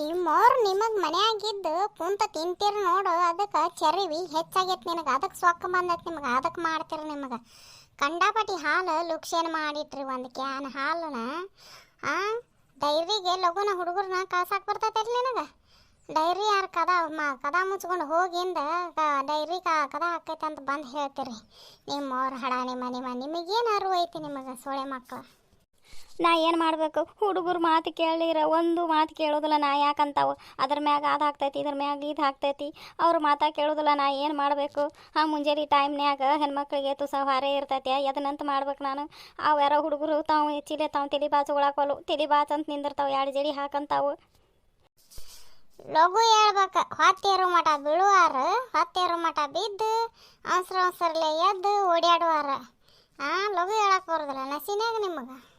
ನಿಮ್ಮವ್ರು ನಿಮಗೆ ಮನೆಯಾಗಿದ್ದು ಕುಂತ ತಿಂತೀರಿ ನೋಡು, ಅದಕ್ಕೆ ಚರಿವಿ ಹೆಚ್ಚಾಗೈತೆ ನಿನಗೆ ಅದಕ್ಕೆ ಸೊಕ್ಕ ಬಂದೈತೆ ನಿಮಗೆ ಅದಕ್ಕೆ ಮಾಡ್ತೀರಿ ನಿಮಗೆ. ಕಂಡಾಪಟ್ಟಿ ಹಾಲು ಲುಕ್ಷೇನ್ ಮಾಡಿಟ್ರಿ ಒಂದು ಕ್ಯಾನ್ ಹಾಲನ್ನ ಡೈರಿಗೆ ಲಗುನ ಹುಡುಗರನ್ನ ಕಳ್ಸಕ್ಕೆ ಬರ್ತೈತೆ ನಿನಗೆ? ಡೈರಿ ಯಾರು ಕದ ಮಾ, ಕದ ಮುಚ್ಕೊಂಡು ಹೋಗಿಂದ ಡೈರಿ ಕದ ಹಾಕೈತೆ ಅಂತ ಬಂದು ಹೇಳ್ತೀರಿ. ನಿಮ್ಮವ್ರ ಹಡ ನಿಮ್ಮ ನಿಮ್ಮ ನಿಮಗೇನು ಅರಿವು ಐತಿ ನಿಮಗೆ ಸೊಳೆ ಮಕ್ಕಳು ನಾ ಏನು ಮಾಡಬೇಕು? ಹುಡುಗರು ಮಾತು ಕೇಳಿರ, ಒಂದು ಮಾತು ಕೇಳೋದಿಲ್ಲ, ನಾ ಯಾಕಂತಾವ? ಅದ್ರ ಮ್ಯಾಗ ಅದು ಹಾಕ್ತೈತಿ ಇದ್ರ ಮ್ಯಾಗ ಇದು ಹಾಕ್ತೈತಿ ಅವ್ರ ಮಾತಾ ಕೇಳೋದಿಲ್ಲ, ನಾ ಏನು ಮಾಡಬೇಕು? ಆ ಮುಂಜಾನೆ ಟೈಮ್ನ್ಯಾಗ ಹೆಣ್ಮಕ್ಳಿಗೆ ತುಸ ಹೊರೆ ಇರ್ತೈತಿ ಅದನ್ನಂತ ಮಾಡ್ಬೇಕು ನಾನು. ಅವು ಯಾರೋ ಹುಡುಗರು, ತಾವು ಹೆಚ್ಚಿಲೆ ತಾವು ತಲೆ ಬಾಚು ಒಳಕೊಲು ತಲೆ ಬಾಚು ಅಂತ ನಿಂದಿರ್ತಾವೆ ಎರಡು ಜಡಿ ಹಾಕಂತಾವು. ಲಘು ಹೇಳ್ಬೇಕು ಹೊತ್ತೇರು ಮಠ ಬೀಳುವಾರ ಹೊತ್ತೇರು ಮಠ ಬಿದ್ದು, ಅವಸರ ಅವಸರಲೆ ಎದ್ದು ಓಡಾಡುವಾರ ಆ, ಲಘು ಹೇಳಕ್ಕೆ ಬರೋದಿಲ್ಲ ನಸಿನಾಗ ನಿಮಗೆ?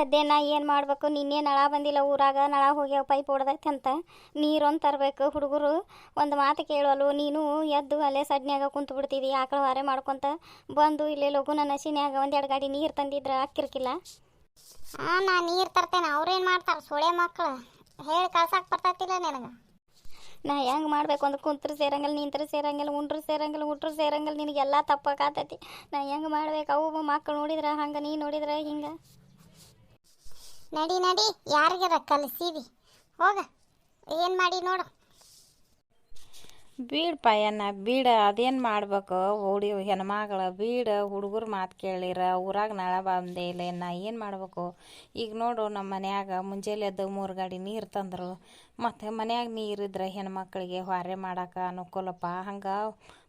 ಎದ್ದೆ ನಾ ಏನು ಮಾಡಬೇಕು? ನಿನ್ನೆ ನಳ ಬಂದಿಲ್ಲ ಊರಾಗ ನಳ ಹೋಗ್ಯಾವ ಪೈಪ್ ಹೊಡೆದೈತೆ ಅಂತ. ನೀರೊಂದು ತರಬೇಕು ಹುಡುಗರು. ಒಂದು ಮಾತು ಕೇಳಲು ನೀನು ಎದ್ದು ಅಲ್ಲೇ ಸಡ್ನ್ಯಾಗ ಕುಂತು ಬಿಡ್ತೀವಿ ಆಕಳ ವಾರೆ ಮಾಡ್ಕೊಂತ ಬಂದು ಇಲ್ಲೇ ಲಘುನ ನಶಿನ್ಯಾಗ ಒಂದೆರಡು ಗಾಡಿ ನೀರು ತಂದಿದ್ರೆ ಹಾಕಿರ್ಕಿಲ್ಲ ಆ ನಾ ನೀರು ತರ್ತೇನೆ. ಅವ್ರೇನು ಮಾಡ್ತಾರೆ? ಸೊಳೆ ಮಕ್ಕಳು ಹೇಳಿ ಕಳ್ಸಕ್ಕೆ ಬರ್ತೈತಿಲ್ಲ ನಿನಗೆ. ನಾ ಹೆಂಗೆ ಮಾಡ್ಬೇಕು? ಒಂದು ಕುಂತ್ರು ಸೇರಂಗಿಲ್ಲ ನಿಂತ್ರು ಸೇರಂಗಿಲ್ಲ ಉಂಡ್ರು ಸೇರಂಗಿಲ್ಲ ಉಟ್ರು ಸೇರಂಗಿಲ್ಲ ನಿನಗೆಲ್ಲ ತಪ್ಪಾಕತ್ತೈತಿ ನಾ ಹೆಂಗೆ ಮಾಡ್ಬೇಕು? ಅವು ಮಕ್ಕಳು ನೋಡಿದ್ರೆ ಹಂಗೆ ನೀ ನೋಡಿದ್ರೆ ಹಿಂಗೆ. ನಡಿ ನಡಿ, ಯಾರಿಗಾರ ಕಲಿಸಿದಿ? ಹೋಗ, ಏನು ಮಾಡಿ ನೋಡು. ಬೀಡ್ ಪಯನ್ನ ಬೀಡ, ಅದೇನು ಮಾಡ್ಬೇಕು? ಓಡಿ ಹೆಣ್ಮಗಳ, ಬೀಡ, ಹುಡುಗರು ಮಾತು ಕೇಳಿರ, ಊರಾಗ ನಳ ಬಂದೇ ಇಲ್ಲ ನಾ ಏನು ಮಾಡ್ಬೇಕು? ಈಗ ನೋಡು ನಮ್ಮ ಮನ್ಯಾಗ, ಮುಂಜಾನೆ ಎದ್ದು ಮೂರು ಗಾಡಿ ನೀರು ತಂದರು. ಮತ್ತು ಮನ್ಯಾಗ ನೀರಿದ್ರೆ ಹೆಣ್ಮಕ್ಳಿಗೆ ಹೊರೆ ಮಾಡೋಕೆ ಅನುಕೂಲಪ್ಪ? ಹಂಗೆ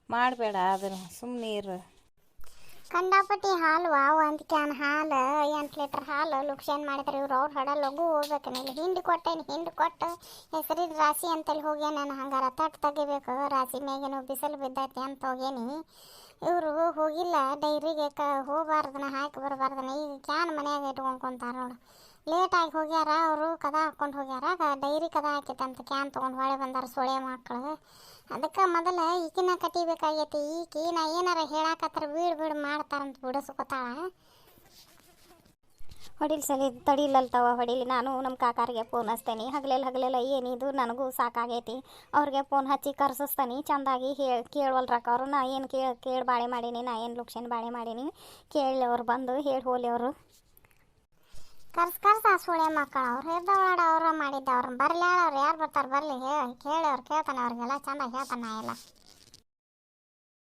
ಮಾಡಬೇಡ, ಅದನ್ನು ಸುಮ್ಮನೆ ಇರು ಕಂಡಾಪಟ್ಟಿ ಹಾಲು ಒಂದು ಕ್ಯಾನ್ ಹಾಲು, ಎಂಟು ಲೀಟ್ರ್ ಹಾಲು ಲುಕ್ಷನ್ ಮಾಡಿದ್ರೆ ಇವ್ರು ಅವ್ರು ಹಡ ಲಘು ಹೋಗ್ಬೇಕು. ಇಲ್ಲಿ ಹಿಂಡಿ ಕೊಟ್ಟೇನು ಹಿಂಡಿ ಕೊಟ್ಟು ಹೆಸರಿ ರಾಶಿ ಅಂತೇಳಿ ಹೋಗಿ ನಾನು. ಹಂಗಾರ ತಟ್ಟು ತೆಗಿಬೇಕು. ರಾಶಿ ಮ್ಯಾಗೇನು ಬಿಸಿಲು ಬಿದ್ದೈತಿ ಅಂತ ಹೋಗೇನಿ ಇವರು ಹೋಗಿಲ್ಲ, ಡೈರಿಗೆ ಕ ಹೋಗಬಾರ್ದನ, ಹಾಕಿ ಬರಬಾರ್ದನ. ಈಗ ಕ್ಯಾನ್ ಮನೆಯಾಗ ಇಟ್ಕೊಂಡು ಕುಂತಾರ ನೋಡು. ಲೇಟಾಗಿ ಹೋಗ್ಯಾರ, ಅವರು ಕದ ಹಾಕ್ಕೊಂಡು ಹೋಗ್ಯಾರ. ಡೈರಿ ಕದ ಅಂತ ಕ್ಯಾನ್ ತೊಗೊಂಡು ಹೊಳೆ ಬಂದಾರ ಸೊಳೆ ಮಕ್ಕಳು ಅದಕ್ಕೆ ಮೊದಲು ಈಕಿನ ಕಟಿಬೇಕಾಗೈತಿ ಈಕಿ ನಾ ಏನಾರ ಹೇಳಾಕತ್ತಾರ ಬೀಡ್ ಬೀಡ್ ಮಾಡ್ತಾರಂತ ಬಿಡಿಸ್ಕೊತಾಳ. ಹೊಡಿಲಿ ಸಲಿ, ತಡಿಲಲ್ತವ ಹೊಡಿಲಿ. ನಾನು ನಮ್ಮ ಕಾಕಾರಿಗೆ ಫೋನ್ ಹಚ್ತೇನೆ. ಹಗಲೆಲ್ಲ ಹಗಲೆಲ್ಲ ಏನಿದು ನನಗೂ ಸಾಕಾಗೈತಿ. ಅವ್ರಿಗೆ ಫೋನ್ ಹಚ್ಚಿ ಕರ್ಸಿಸ್ತಾನೆ. ಚಂದಾಗಿ ಹೇಳಿ, ಕೇಳವಲ್ರಕ್ಕ ಅವರು. ನಾ ಏನು ಕೇಳಿ ಕೇಳಿ ಬಾಳೆ ಮಾಡೀನಿ, ನಾ ಏನು ಲುಕ್ಷನ್ ಬಾಳೆ ಮಾಡೀನಿ. ಕೇಳಿ ಅವ್ರು ಬಂದು ಹೇಳಿ ಹೋಲಿ ಅವರು. ಕರ್ಸ್ ಕರ್ಸ ಸೊಳೆ ಮಕ್ಕಳು ಅವ್ರು ಹೇಳ್ದವಳ ಅವ್ರ ಮಾಡಿದ್ದ ಅವ್ರನ್ನ ಬರ್ಲಿ ಅವ್ರು ಯಾರು ಬರ್ತಾರೆ ಬರ್ಲಿ ಹೇಳಿ ಕೇಳಿ ಅವ್ರು ಕೇಳ್ತಾನೆ ಅವ್ರಿಗೆಲ್ಲ, ಚಂದ ಹೇಳ್ತಾನೆ ಎಲ್ಲ